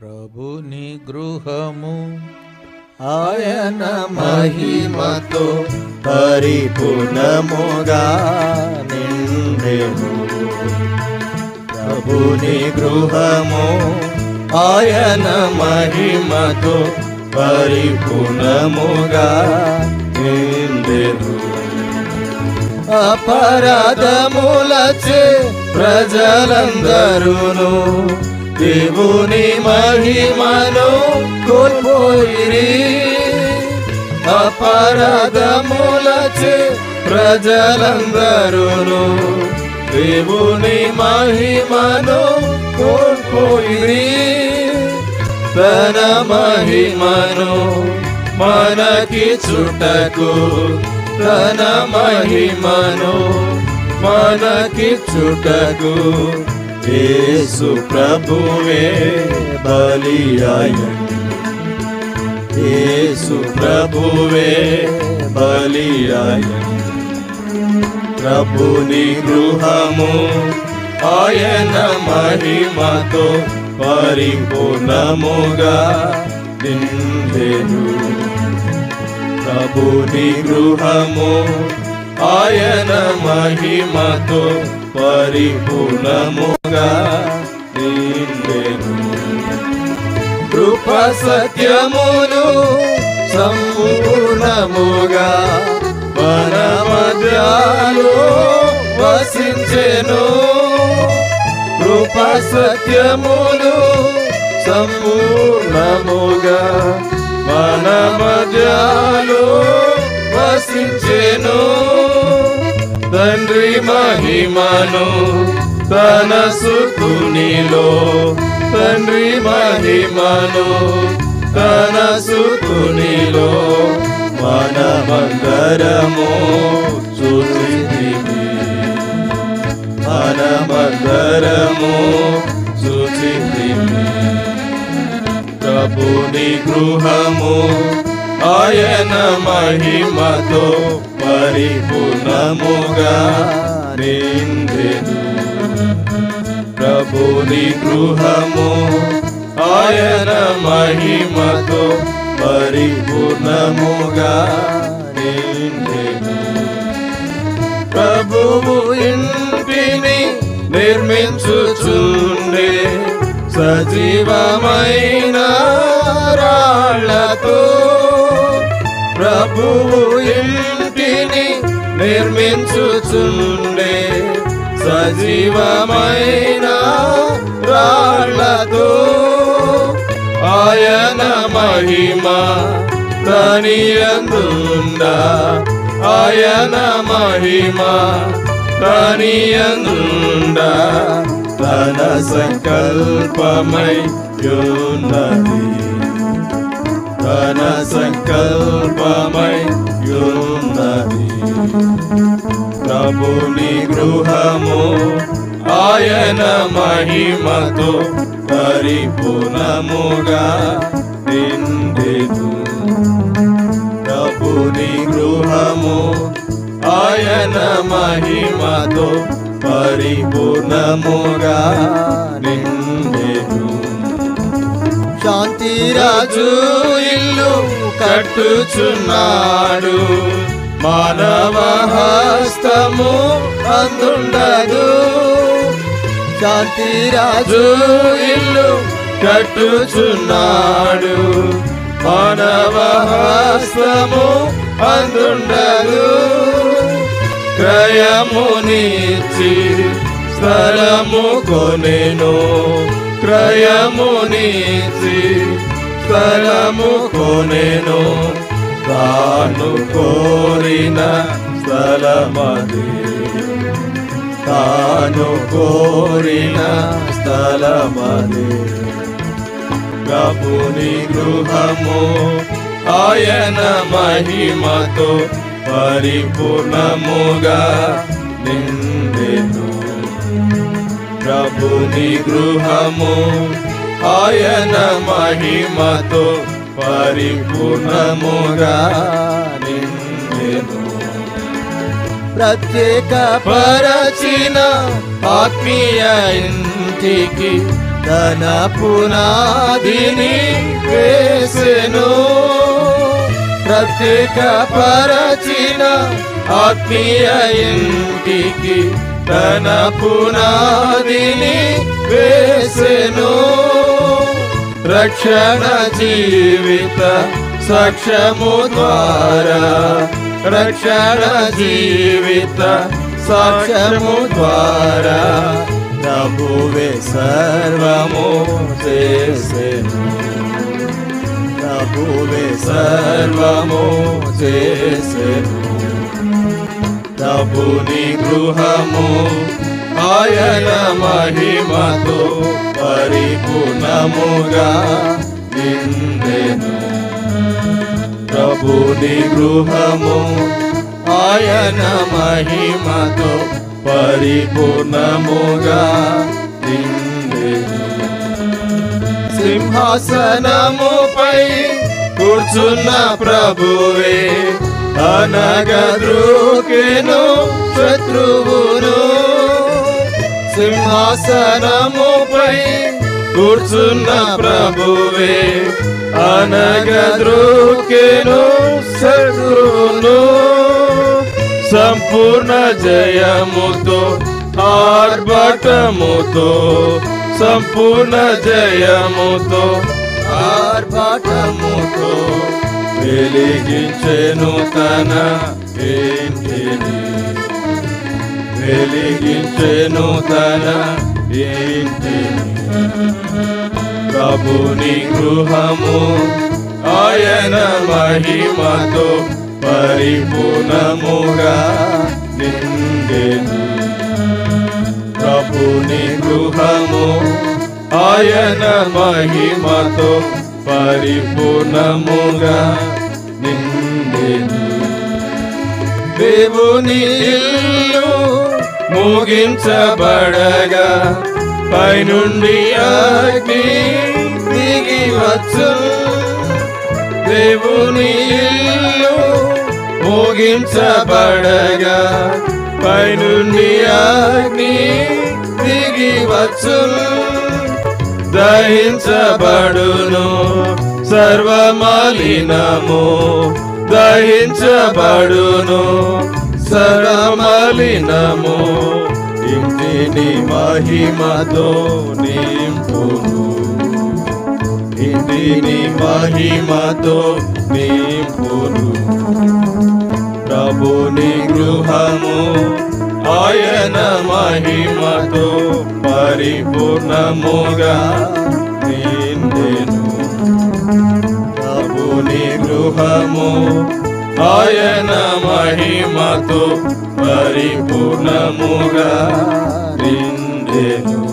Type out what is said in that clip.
ప్రభుని గృహము. ఆయన మహిమతో పరిపూర్ణముగా నిండెను. ప్రభుని గృహము ఆయన మహిమతో పరిపూర్ణముగా నిండెను. అపరాధములచే ప్రజలందరూను దేవుని మహిమను కోల్పోయిరి. అపరాధములచే ప్రజలందరూ దేవుని మహిమను కోల్పోయిరి. తన మహిమను మనకి చుటకు తన మహిమను మనకి చుటకు యేసు ప్రభువే బలియాయ. యేసు ప్రభువే బలియాయ. ప్రభుని గృహము ఆయన మహిమతో పరిపూర్ణముగా నిందెను ప్రభుని గృహము ఆయన మహిమతో పరిపూర్ణముగా నిండెను. కృప సత్యమును సంపూర్ణముగా మన మధ్యలో వసించెను. కృప సత్యమును సంపూర్ణముగా మన మధ్యలో వసించెను. తండ్రి మహిమను తన సుతునిలో తండ్రి మహిమను తన సుతునిలో మనమందరము చూసిదివి మనమందరము చూసిదివి ప్రభుని గృహము ఆయన మహిమతో పరిపూర్ణముగా నిందెను ప్రభుని గృహము ఆయన మహిమతో పరిపూర్ణముగా నిండెను. ప్రభువు ఇంటిని నిర్మించుచుండే సజీవమైన రాళ్ళతో ప్రభువు ఇంటిని నిర్మించుచుండే సజీవమైన రాళ్ళతో ఆయన మహిమ తనియందుండ. ఆయన మహిమ తనియందుండ. తన సంకల్పమై యున్నది ఘన సంకల్పమై యున్నది ప్రభుని గృహము ఆయన మహిమతో పరిపూర్ణముగా నిండెను. ప్రభుని గృహము ఆయన మహిమతో పరిపూర్ణముగా రాజు ఇల్లు కట్టుచున్నాడు. మానవ హస్తము అందుండదు. శాంతి రాజు ఇల్లు కట్టుచున్నాడు. మానవ హస్తము అందుండదు. క్రయమునిచ్చి స్థలము కొనెను. క్రయమునిచ్చి స్థలము కొనెను. తాను కోరిన స్థలమది. తాను కోరిన స్థలమది. ప్రభుని గృహము ఆయన మహిమతో పరిపూర్ణముగా నిండెను. ప్రభుని గృహము ఆయన మహిమతో పరిపూర్ణముగా నిండెను. ప్రత్యేక పరచిన ఆత్మీయ ఇంటికి తన పునాదిని వేసెను. ప్రత్యేక పరచిన ఆత్మీయ ఇంటికి తన పునాదిని వేసెను. రక్షణ జీవిత సాక్ష్యము ద్వారా. రక్షణ జీవిత సాక్ష్యము ద్వారా. ప్రభువే సర్వము చేసెను. ప్రభువే సర్వము చేసెను. ప్రభుని గృహము ఆయన మహిమతో పరిపూర్ణముగా నిందెను ప్రభుని గృహము ఆయన మహిమతో పరిపూర్ణముగా నిందెను సింహాసనముపై కూర్చున్న ప్రభువే అనగద్రుకెను శత్రువును సింహాసనముపై కూర్చున్న ప్రభువే. అనగద్రుకెను శత్రువును సంపూర్ణ జయముతో ఆర్భటముతో సంపూర్ణ జయముతో ఆర్భటముతో వెలిగించెను తన ఇంటిని. వెలిగించెను తన ఇంటిని ప్రభుని గృహము ఆయన మహిమతో పరిపూర్ణముగా నిండెను. ప్రభుని గృహము ఆయన మహిమతో పరిపూర్ణముగా నిండెను. దేవుని ఇల్లు ముగించబడగా. పైనుండి అగ్ని దిగి వచ్చు. దేవుని ఇల్లు ముగించబడగా. పైనుండి అగ్ని దిగి వచ్చు. దహించబడును సర్వమాలినము. దహించబడును సర్వమలినము ఇంటిని మహిమతో నింపును. ఇంటిని మహిమతో నింపును. ప్రభుని గృహము ఆయన మహిమతో పరిపూర్ణముగా నిండెను. ప్రభుని గృహము ఆయన మహిమతో పరిపూర్ణముగా నిండెను.